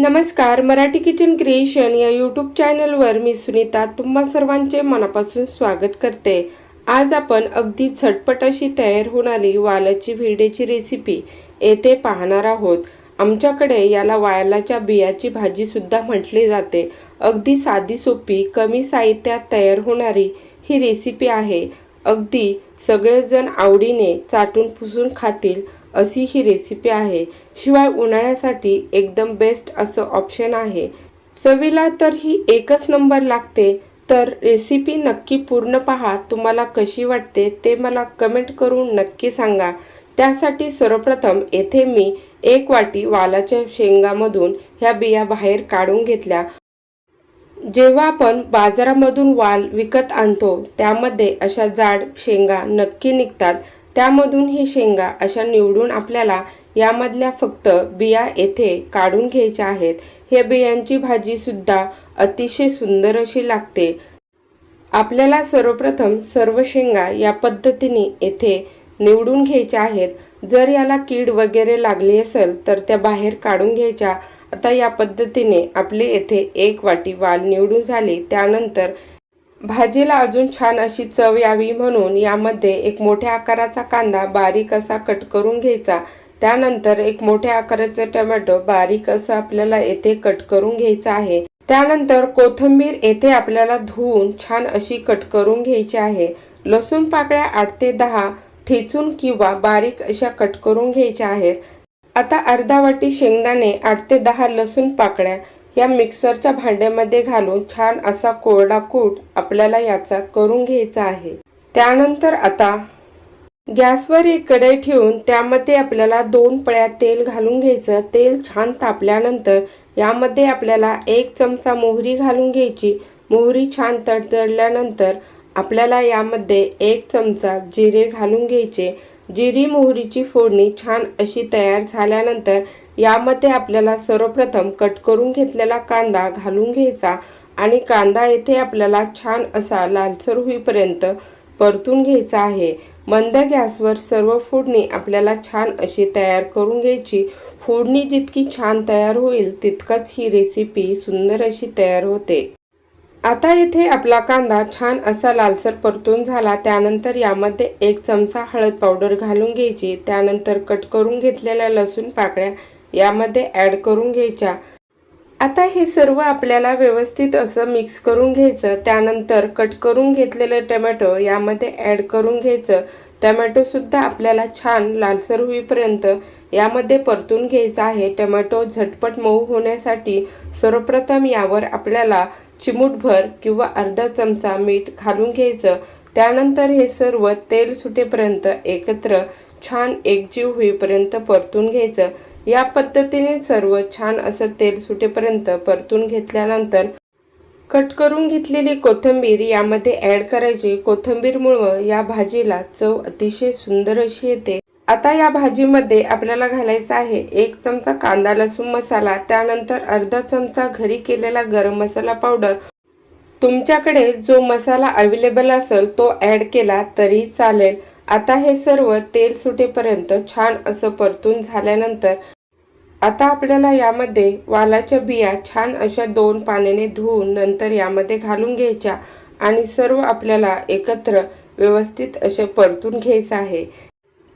नमस्कार Marathi kitchen creation या YouTube चॅनलवर मी सुनीता तुम्हा सर्वांचे मनापासून स्वागत करते. आज आपण अगदी झटपट अशी तयार होणारी वालाची भिडेची रेसिपी येथे पाहणार आहोत. आमच्याकडे याला वालाच्या बियाची भाजीसुद्धा म्हटली जाते. अगदी साधी सोपी कमी साहित्यात तयार होणारी ही रेसिपी आहे. अगदी सगळेजण आवडीने चाटून पुसून खातील. अशी ही रेसिपी आहे. शिवाय उन्हाळ्यासाठी एकदम बेस्ट असं ऑप्शन आहे. चवीला तर ही एकच नंबर लागते तर रेसिपी नक्की पूर्ण पहा तुम्हाला कशी वाटते ते मला कमेंट करून नक्की सांगा. त्यासाठी सर्वप्रथम येथे मी एक वाटी वालाच्या शेंगामधून ह्या बिया बाहेर काढून घेतल्या. जेव्हा आपण बाजारामधून वाल विकत आणतो त्यामध्ये अशा जाड शेंगा नक्की निघतात. त्यामधून ही शेंगा अशा निवडून आपल्याला यामधल्या फक्त बिया येथे काढून घ्यायच्या आहेत. हे बियांची भाजी सुद्धा अतिशय सुंदर अशी लागते. आपल्याला सर्वप्रथम सर्व शेंगा या पद्धतीने येथे निवडून घ्यायच्या आहेत. जर याला कीड वगैरे लागली असेल तर त्या बाहेर काढून घ्यायच्या. आता या पद्धतीने आपले येथे एक वाटी वाल निवडून झाली. त्यानंतर भाजीला अजून छान अशी चव यावी म्हणून यामध्ये एक मोठ्या आकाराचा कांदा बारीक असा कट करून घ्यायचा. त्यानंतर एक मोठ्या आकाराचा टोमॅटो बारीक असं आपल्याला येथे कट करून घ्यायचा आहे. त्यानंतर कोथिंबीर येथे आपल्याला धुवून छान अशी कट करून घ्यायची आहे. लसूण पाकळ्या आठ ते दहा ठेचून किंवा बारीक अशा कट करून घ्यायच्या आहेत. आता अर्धा वाटी शेंगदाणे आठ ते दहा लसूण पाकळ्या या मिक्सरच्या भांड्यामध्ये घालून छान असा कोरडा कूट आपल्याला याचा करून घ्यायचा आहे. त्यानंतर आता गॅसवर एक कढई ठेवून त्यामध्ये आपल्याला दोन पळ्या तेल घालून घ्यायचं. तेल छान तापल्यानंतर यामध्ये आपल्याला एक चमचा मोहरी घालून घ्यायची. मोहरी छान तडतडल्यानंतर आपल्याला यामध्ये एक चमचा जिरे घालून घ्यायचे. जिरी मोहरीची फोडणी छान अशी तयार झाल्यानंतर यामध्ये आपल्याला सर्वप्रथम कट करून घेतलेला कांदा घालून घ्यायचा आणि कांदा येथे आपल्याला छान असा लालसर होईपर्यंत परतून घ्यायचा आहे. मंद गॅसवर सर्व फोडणी आपल्याला छान अशी तयार करून घ्यायची. फोडणी जितकी छान तयार होईल तितकंच ही रेसिपी सुंदर अशी तयार होते. आता येथे आपला कांदा छान असा लालसर परतून झाला. त्यानंतर यामध्ये एक चमचा हळद पावडर घालून घ्यायची. त्यानंतर कट करून घेतलेल्या लसूण पाकळ्या यामध्ये ॲड करून घ्यायच्या. आता हे सर्व आपल्याला व्यवस्थित असं मिक्स करून घ्यायचं. त्यानंतर कट करून घेतलेलं टमॅटो यामध्ये ॲड करून घ्यायचं. टमॅटोसुद्धा आपल्याला छान लालसर होईपर्यंत यामध्ये परतून घ्यायचं आहे. टमॅटो झटपट मऊ होण्यासाठी सर्वप्रथम यावर आपल्याला चिमूटभर किंवा अर्धा चमचा मीठ घालून घ्यायचं. त्यानंतर हे सर्व तेल सुटेपर्यंत एकत्र छान एकजीव होईपर्यंत परतून घ्यायचं. या पद्धतीने सर्व छान असं तेल सुटेपर्यंत परतून घेतल्यानंतर कट करून घेतलेली कोथिंबीर यामध्ये ॲड करायची. कोथिंबीरमुळं या भाजीला चव अतिशय सुंदर अशी येते. आता या भाजीमध्ये आपल्याला घालायचा आहे एक चमचा कांदा लसूण मसाला त्यानंतर अर्धा चमचा घरी केलेला गरम मसाला पावडर. तुमच्याकडे जो मसाला अवेलेबल असेल तो ॲड केला तरी चालेल. आता हे सर्व तेल सुटेपर्यंत छान असं परतून झाल्यानंतर आता आपल्याला यामध्ये वालाच्या बिया छान अशा दोन पाण्याने धुवून नंतर यामध्ये घालून घ्यायच्या आणि सर्व आपल्याला एकत्र व्यवस्थित असे परतून घ्यायचं आहे.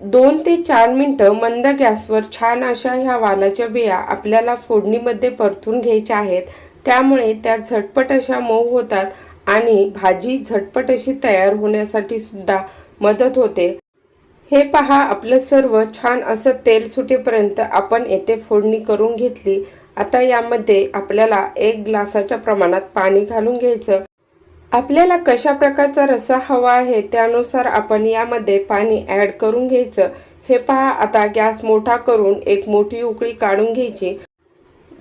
दोन ते चार मिनटं मंद गॅसवर छान अशा ह्या वालाच्या बिया आपल्याला फोडणीमध्ये परतून घ्यायच्या आहेत. त्यामुळे त्या झटपट अशा मऊ होतात आणि भाजी झटपट अशी तयार होण्यासाठी सुद्धा मदत होते. हे पहा आपलं सर्व छान असं तेल सुटेपर्यंत आपण येथे फोडणी करून घेतली. आता यामध्ये आपल्याला एक ग्लासाच्या प्रमाणात पाणी घालून घ्यायचं. आपल्याला कशा प्रकारचा रस्सा हवा आहे त्यानुसार आपण यामध्ये पाणी ॲड करून घ्यायचं. हे पहा आता गॅस मोठा करून एक मोठी उकळी काढून घ्यायची.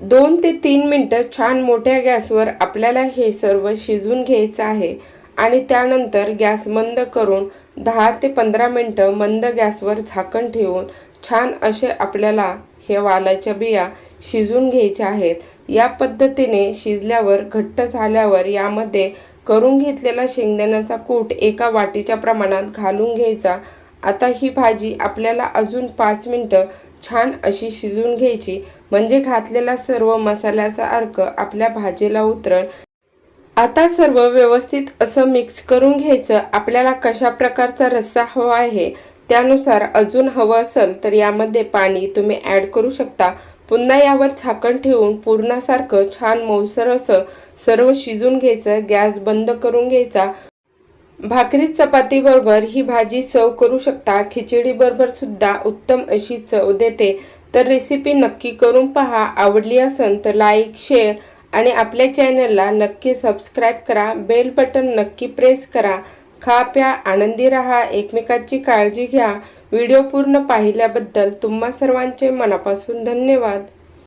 दोन ते तीन मिनटं छान मोठ्या गॅसवर आपल्याला हे सर्व शिजून घ्यायचं आहे. आणि त्यानंतर गॅस मंद करून दहा ते पंधरा मिनटं मंद गॅसवर झाकण ठेवून छान असे आपल्याला हे वालाच्या बिया शिजून घ्यायच्या आहेत. या पद्धतीने शिजल्यावर घट्ट झाल्यावर यामध्ये करून घेतलेला शेंगदाण्याचा कूट एका वाटीच्या प्रमाणात घालून घ्यायचा. आता ही भाजी आपल्याला अजून पाच मिनटं छान अशी शिजून घ्यायची. म्हणजे घातलेला सर्व मसाल्याचा अर्क आपल्या भाजीला उतरल. आता सर्व व्यवस्थित असं मिक्स करून घ्यायचं. आपल्याला कशा प्रकारचा रस्सा हवा आहे त्यानुसार अजून हवं असेल तर यामध्ये पाणी तुम्ही ॲड करू शकता. पुन्हा यावर झाकण ठेवून पूर्णासारखं छान मौसर असं सर्व शिजून घ्यायचं गॅस बंद करून घ्यायचा. भाकरी चपातीबरोबर ही भाजी चव करू शकता खिचडीबरोबर सुद्धा उत्तम अशी चव देते. तर रेसिपी नक्की करून पहा आवडली असेल तर लाईक शेअर आणि आपल्या चॅनलला नक्की सबस्क्राईब करा बेल बटन नक्की प्रेस करा. खा प्या आनंदी राहा एकमेकांची काळजी घ्या. व्हिडिओ पूर्ण पाहिल्याबद्दल तुम्हा सर्वांचे मनापासून धन्यवाद.